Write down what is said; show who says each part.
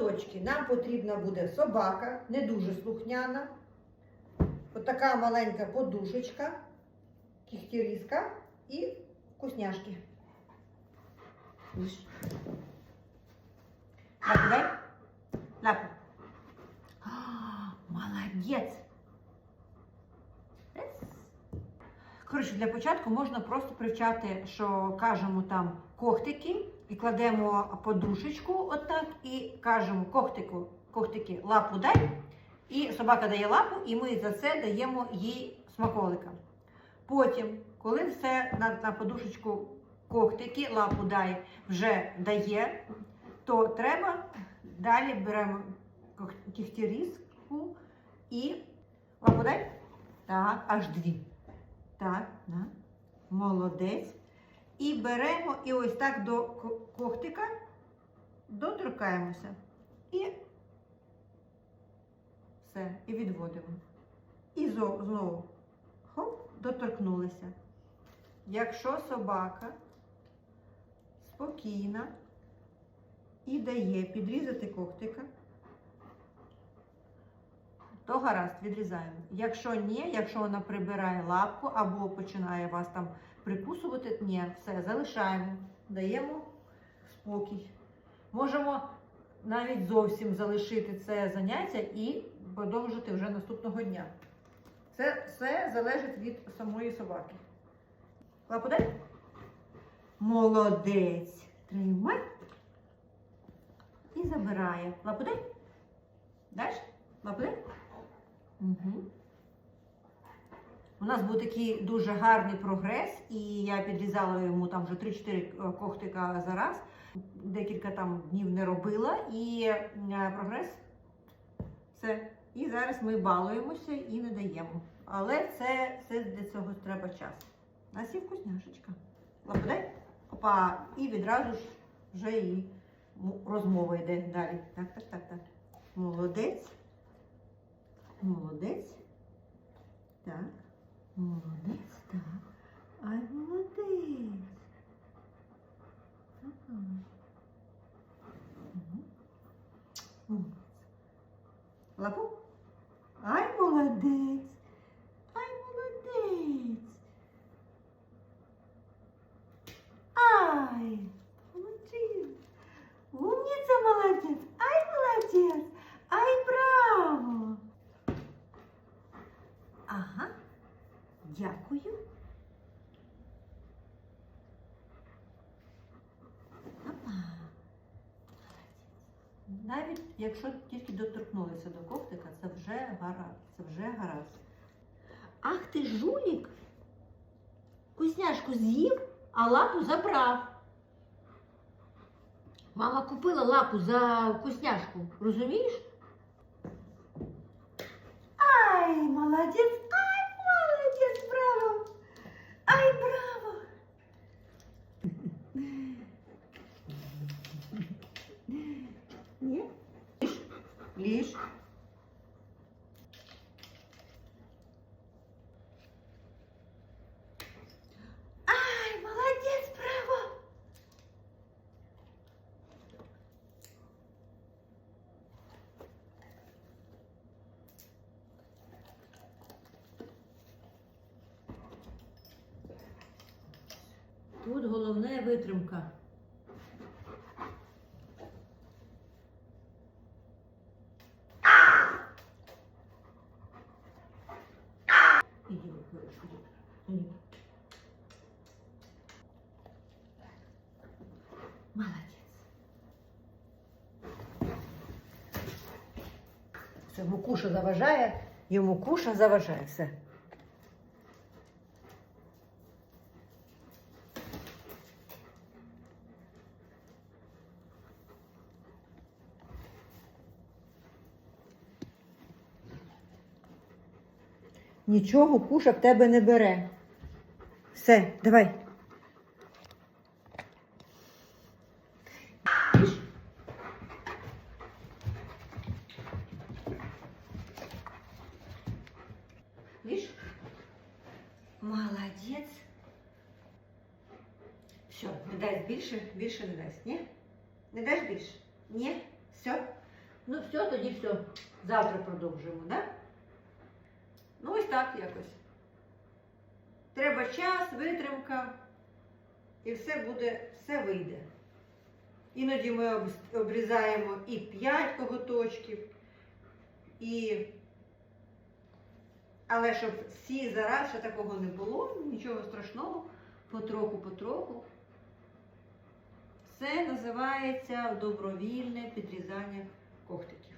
Speaker 1: шматочки. Нам потрібна буде собака, не дуже слухняна. Отака маленька подушечка, кіхтірізка і вкусняшки. Дай. Лапу. Молодець. Коротше, для початку можна просто привчати, що кажемо там когтики і кладемо подушечку отак і кажемо когтику, когтики, лапу дай. І собака дає лапу, і ми за це даємо їй смаколика. Потім, коли все на, на подушечку когтики, лапу дає, вже дає, то треба далі беремо кіхтірізку і лапу дай. Так, аж дві. Так, на. молодець. І беремо і ось так до когтика доторкаємося. І все, і відводимо. І знову хоп, доторкнулися. Якщо собака спокійна і дає підрізати когтика, то гаразд, відрізаємо. Якщо ні, якщо вона прибирає лапку або починає вас там прикусувати, ні, все, залишаємо, даємо спокій. Можемо навіть зовсім залишити це заняття і продовжити вже наступного дня. Це все залежить від самої собаки. Лапу дай. Молодець. Тримай. І забирає. Лапу дай. Даш? Лапу дай. Угу. У нас був такий дуже гарний прогрес, і я підрізала йому там вже 3-4 когтика за раз. Декілька там днів не робила, і е, прогрес все. І зараз ми балуємося і не даємо. Але це, це для цього треба час. У нас є вкусняшечка. Лаподай. Опа, і відразу ж вже і розмова йде далі. Так, так, так, Так. Молодець, так. Ай, молодець. Ага. Мгм. Молодець. Лапу. Ай, молодець. Ай, молодець. Ай, молодець. Умниця молодець. Ай, молодець. Ай, браво. Ага. Дякую. Навіть якщо тільки доторкнулися до ковтика, це вже гаразд. Це вже гаразд. Ах ти жулік! Кузняшку з'їв, а лапу забрав. Мама купила лапу за вкусняшку, розумієш? Ай, молодець, браво! Ай, браво! Ні? Ліж, ліж. Ай, молодець, браво! Тут головне витримка. Молодець. Все, йому куша заважає, йому куша заважає все. Нічого куша в тебе не бере. Все, давай. Видишь? Молодець. Все, не дасть більше, більше не дасть, ні? Не дасть більше? Ні? Все? Ну, все, тоді все. Завтра продовжимо, да? Ну, ось так якось. Треба час, витримка, і все буде, все вийде. Іноді ми обрізаємо і 5 коготочків, і. Але щоб всі зараз ще такого не було, нічого страшного, потроху, потроху. Це називається добровільне підрізання когтиків.